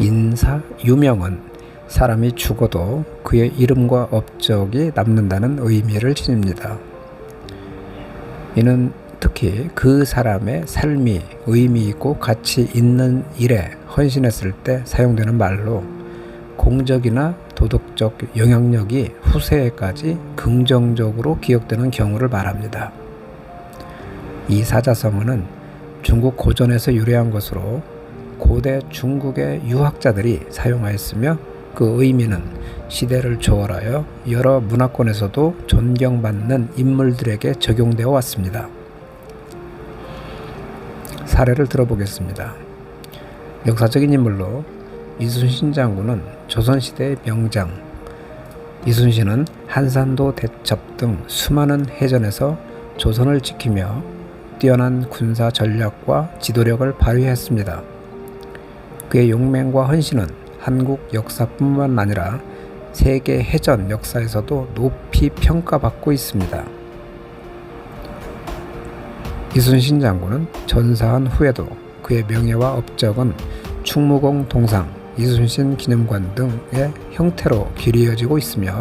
인사 유명은 사람이 죽어도 그의 이름과 업적이 남는다는 의미를 지닙니다. 이는 특히 그 사람의 삶이 의미 있고 가치 있는 일에 헌신했을 때 사용되는 말로 공적이나 도덕적 영향력이 후세에까지 긍정적으로 기억되는 경우를 말합니다. 이 사자성어는 중국 고전에서 유래한 것으로 고대 중국의 유학자들이 사용하였으며 그 의미는 시대를 초월하여 여러 문화권에서도 존경받는 인물들에게 적용되어 왔습니다. 사례를 들어보겠습니다. 역사적인 인물로 이순신 장군은 조선시대의 명장, 이순신은 한산도 대첩 등 수많은 해전에서 조선을 지키며 뛰어난 군사 전략과 지도력을 발휘했습니다. 그의 용맹과 헌신은 한국 역사뿐만 아니라 세계 해전 역사에서도 높이 평가받고 있습니다. 이순신 장군은 전사한 후에도 그의 명예와 업적은 충무공 동상, 이순신 기념관 등의 형태로 길이어지고 있으며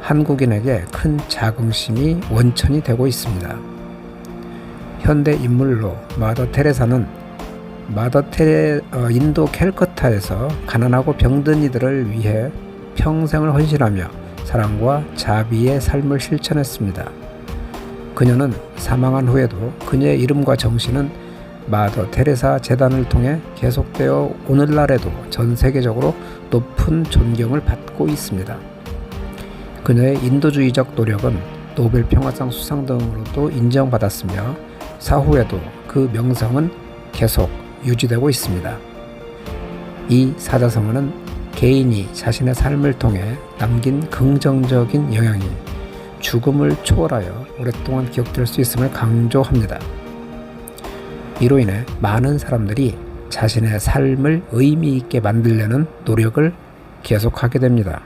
한국인에게 큰 자긍심이 원천이 되고 있습니다. 현대 인물로 마더 테레사는 마더 테레 어, 인도 캘커타에서 가난하고 병든 이들을 위해 평생을 헌신하며 사랑과 자비의 삶을 실천했습니다. 그녀는 사망한 후에도 그녀의 이름과 정신은 마더 테레사 재단을 통해 계속되어 오늘날에도 전 세계적으로 높은 존경을 받고 있습니다. 그녀의 인도주의적 노력은 노벨 평화상 수상 등으로도 인정받았으며 사후에도 그 명성은 계속 유지되고 있습니다. 이 사자성어는 개인이 자신의 삶을 통해 남긴 긍정적인 영향이 죽음을 초월하여 오랫동안 기억될 수 있음을 강조합니다. 이로 인해 많은 사람들이 자신의 삶을 의미 있게 만들려는 노력을 계속하게 됩니다.